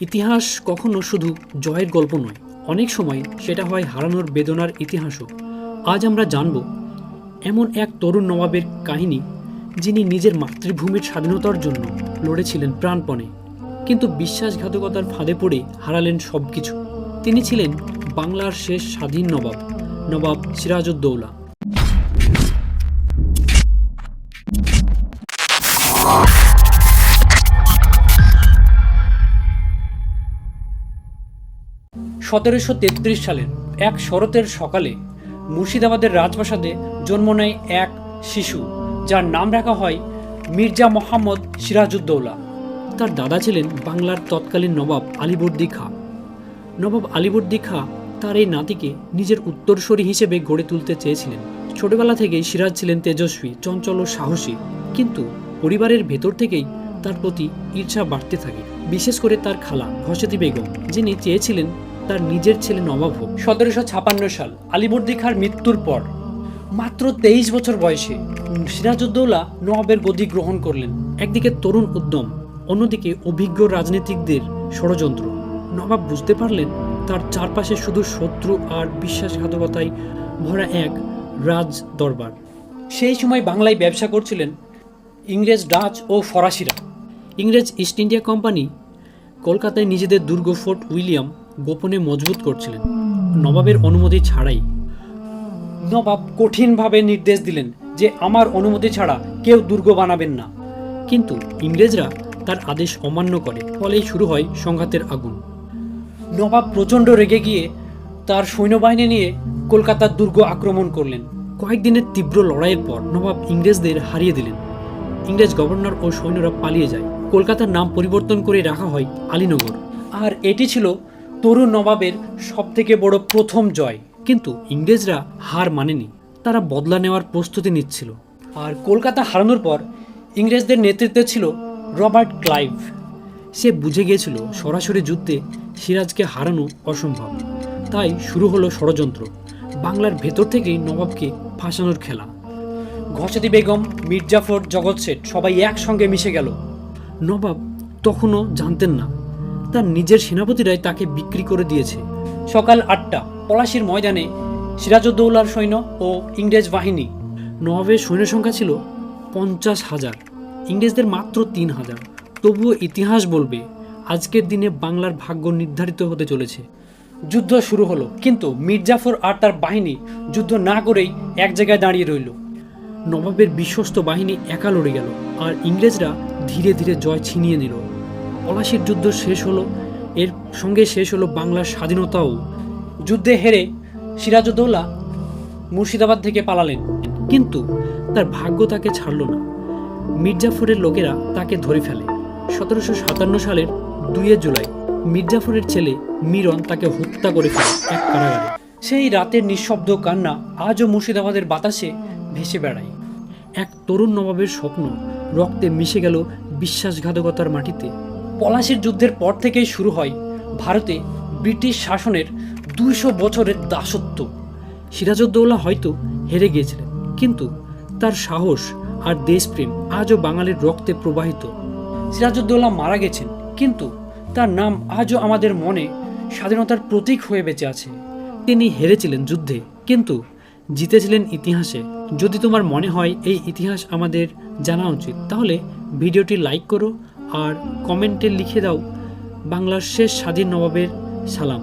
ইতিহাস কখনো শুধু জয়ের গল্প নয়। অনেক সময় সেটা হয় হারানোর বেদনার ইতিহাসও। আজ আমরা জানব এমন এক তরুণ নবাবের কাহিনী যিনি নিজের মাতৃভূমির স্বাধীনতার জন্য লড়েছিলেন প্রাণপণে, কিন্তু বিশ্বাসঘাতকতার ফাঁদে পড়ে হারালেন সব কিছু তিনি ছিলেন বাংলার শেষ স্বাধীন নবাব নবাব সিরাজউদ্দৌলা। সতেরোশো তেত্রিশ সালের এক শরতের সকালে মুর্শিদাবাদের রাজপ্রাসাদে জন্ম নেয় এক শিশু, যার নাম রাখা হয় মির্জা মোহাম্মদ সিরাজউদ্দৌলা। তার দাদা ছিলেন বাংলার তৎকালীন নবাব আলিবর্দি খাঁ। নবাব আলিবর্দি খাঁ তার এই নাতিকে নিজের উত্তরসূরি হিসেবে গড়ে তুলতে চেয়েছিলেন। ছোটবেলা থেকেই সিরাজ ছিলেন তেজস্বী, চঞ্চল ও সাহসী, কিন্তু পরিবারের ভেতর থেকেই তার প্রতি ঈর্ষা বাড়তে থাকে, বিশেষ করে তার খালা ঘসেতি বেগম, যিনি চেয়েছিলেন তার নিজের ছেলে নবাব হোক। সতেরোশো ছাপান্ন সাল আলিবর্দি খার মৃত্যুর পর মাত্র তেইশ বছর বয়সে সিরাজউদ্দৌলা নবাবের গদি গ্রহণ করলেন। একদিকে তরুণ উদ্যম, অন্যদিকে অভিজ্ঞ রাজনীতিকদের ষড়যন্ত্র। নবাব বুঝতে পারলেন তার চারপাশে শুধু শত্রু আর বিশ্বাসঘাতকতায় ভরা এক রাজ দরবার। সেই সময় বাংলায় ব্যবসা করছিলেন ইংরেজ, ডাচ ও ফরাসিরা। ইংরেজ ইস্ট ইন্ডিয়া কোম্পানি কলকাতায় নিজেদের দুর্গ ফোর্ট উইলিয়াম গোপনে মজবুত করছিলেন। নবাবের অনুমতি ছাড়াই। নবাব কঠিনভাবে নির্দেশ দিলেন যে আমার অনুমতি ছাড়া কেউ দুর্গ বানাবেন না। কিন্তু ইংরেজরা তার আদেশ অমান্য করে ফলেই শুরু হয় সংঘাতের আগুন। নবাব প্রচণ্ড রেগে গিয়ে তার সৈন্যবাহিনী নিয়ে কলকাতার দুর্গ আক্রমণ করলেন। কয়েকদিনের তীব্র লড়াইয়ের পর নবাব ইংরেজদের হারিয়ে দিলেন। ইংরেজ গভর্নর ও সৈন্যরা পালিয়ে যায়। কলকাতার নাম পরিবর্তন করে রাখা হয় আলীনগর। আর এটি ছিল তরুণ নবাবের সবথেকে বড় প্রথম জয়। কিন্তু ইংরেজরা হার মানেনি। তারা বদলা নেওয়ার প্রস্তুতি নিচ্ছিল। আর কলকাতা হারানোর পর ইংরেজদের নেতৃত্বে ছিল রবার্ট ক্লাইভ। সে বুঝে গিয়েছিল সরাসরি যুদ্ধে সিরাজকে হারানো অসম্ভব। তাই শুরু হলো ষড়যন্ত্র। বাংলার ভেতর থেকেই নবাবকে ফাঁসানোর খেলা। ঘসেদি বেগম, মির্জাফর জগৎ শেঠ সবাই একসঙ্গে মিশে গেল। নবাব তখনও জানতেন না তার নিজের সেনাপতিরাই তাকে বিক্রি করে দিয়েছে। সকাল আটটা, পলাশির ময়দানে সিরাজউদ্দৌলার সৈন্য ও ইংরেজ বাহিনী। নবাবের সৈন্য সংখ্যা ছিল পঞ্চাশ হাজার। ইংরেজদের মাত্র তিন হাজার। তবুও ইতিহাস বলবে, আজকের দিনে বাংলার ভাগ্য নির্ধারিত হতে চলেছে। যুদ্ধ শুরু হলো, কিন্তু মির্জাফর আর তার বাহিনী যুদ্ধ না করেই এক জায়গায় দাঁড়িয়ে রইল। নবাবের বিশ্বস্ত বাহিনী একা লড়ে গেল, আর ইংরেজরা ধীরে ধীরে জয় ছিনিয়ে নিল। পলাশির যুদ্ধ শেষ হলো। এর সঙ্গে শেষ হলো বাংলার স্বাধীনতাও। যুদ্ধে হেরে সিরাজউদ্দৌলা মুর্শিদাবাদ থেকে পালালেন। কিন্তু তার ভাগ্য তাকে ছাড়ল না। মির্জাফরের লোকেরা তাকে ধরে ফেলে। সতেরোশো সাতান্ন সালের দুইয়ে জুলাই, মির্জাফরের ছেলে মিরন তাকে হত্যা করে ফেলে এক কারাগারে। সেই রাতের নিঃশব্দ কান্না আজও মুর্শিদাবাদের বাতাসে ভেসে বেড়ায়। এক তরুণ নবাবের স্বপ্ন রক্তে মিশে গেল বিশ্বাসঘাতকতার মাটিতে। পলাশির যুদ্ধের পর থেকেই শুরু হয় ভারতে ব্রিটিশ শাসনের দুইশো বছরের দাসত্ব। সিরাজউদ্দৌলা হয়তো হেরে গিয়েছিলেন, কিন্তু তার সাহস আর দেশপ্রেম আজও বাঙালির রক্তে প্রবাহিত। সিরাজউদ্দৌলা মারা গেছেন, কিন্তু তার নাম আজও আমাদের মনে স্বাধীনতার প্রতীক হয়ে বেঁচে আছে। তিনি হেরেছিলেন যুদ্ধে, কিন্তু জিতেছিলেন ইতিহাসে। যদি তোমার মনে হয় এই ইতিহাস আমাদের জানা উচিত, তাহলে ভিডিওটি লাইক করো আর কমেন্টে লিখে দাও বাংলার শেষ স্বাধীন নবাবের সালাম।